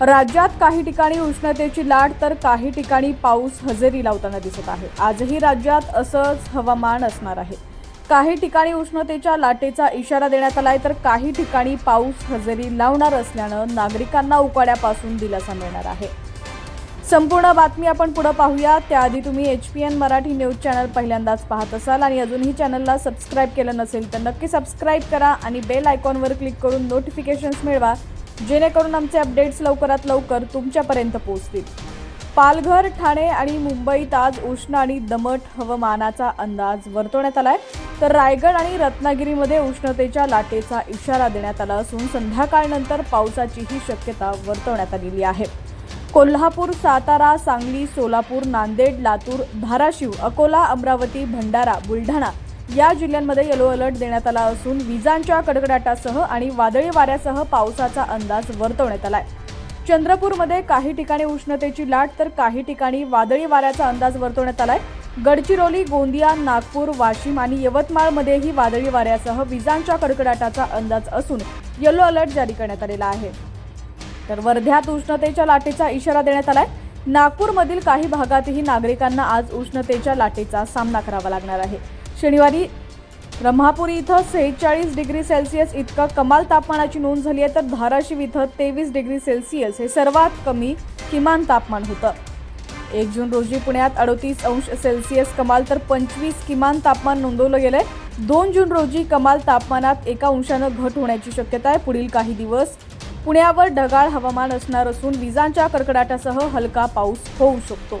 राज्यात काही ठिकाणी उष्णतेची लाट तर काही ठिकाणी पाऊस हजेरी लावताना दिसत आहे. आजही राज्यात असंच हवामान असणार आहे. काही ठिकाणी उष्णतेच्या लाटेचा इशारा देण्यात आलाय तर काही ठिकाणी पाऊस हजेरी लावणार असल्यानं नागरिकांना उकाड्यापासून दिलासा मिळणार आहे. संपूर्ण बातमी आपण पुढे पाहूया. त्याआधी तुम्ही H P N Marathi news channel पहिल्यांदाच पाहत असाल आणि अजूनही चॅनलला सबस्क्राईब केलं नसेल तर नक्की सबस्क्राईब करा आणि बेल आयकॉनवर क्लिक करून नोटिफिकेशन्स मिळवा. जेणेकरून आमचे अपडेट्स लवकरात लवकर तुमच्यापर्यंत पोहोचतील. पालघर ठाणे आणि मुंबईत आज उष्ण आणि दमट हवामानाचा अंदाज वर्तवण्यात आलाय. तर रायगड आणि रत्नागिरीमध्ये उष्णतेच्या लाटेचा इशारा देण्यात आला असून संध्याकाळनंतर पावसाचीही शक्यता वर्तवण्यात आलेली आहे. कोल्हापूर सातारा सांगली सोलापूर नांदेड लातूर धाराशिव अकोला अमरावती भंडारा बुलढाणा या जिल्ह्यांमध्ये येलो अलर्ट देण्यात आला असून विजांच्या कडकडाटासह आणि वादळी वाऱ्यासह पावसाचा अंदाज वर्तवण्यात आलाय. चंद्रपूरमध्ये काही ठिकाणी उष्णतेची लाट तर काही ठिकाणी वादळी वाऱ्याचा अंदाज वर्तवण्यात आलाय. गडचिरोली गोंदिया नागपूर वाशिम आणि यवतमाळमध्येही वादळी वाऱ्यासह विजांच्या कडकडाटाचा अंदाज असून येलो अलर्ट जारी करण्यात आलेला आहे. तर वर्ध्यात उष्णतेच्या लाटेचा इशारा देण्यात आलाय. नागपूरमधील काही भागातही नागरिकांना आज उष्णतेच्या लाटेचा सामना करावा लागणार आहे. शनिवारी ब्रह्मापुरी इथं सेहेचाळीस डिग्री सेल्सिअस इतकं कमाल तापमानाची नोंद झाली आहे तर धाराशिव इथं तेवीस डिग्री सेल्सिअस हे सर्वात कमी किमान तापमान होतं. एक जून रोजी पुण्यात अडोतीस अंश सेल्सिअस कमाल तर पंचवीस किमान तापमान नोंदवलं गेलं आहे दोन जून रोजी कमाल तापमानात एका अंशानं घट होण्याची शक्यता आहे. पुढील काही दिवस पुण्यावर ढगाळ हवामान असणार असून विजांच्या कडकडाटासह हलका पाऊस होऊ शकतो.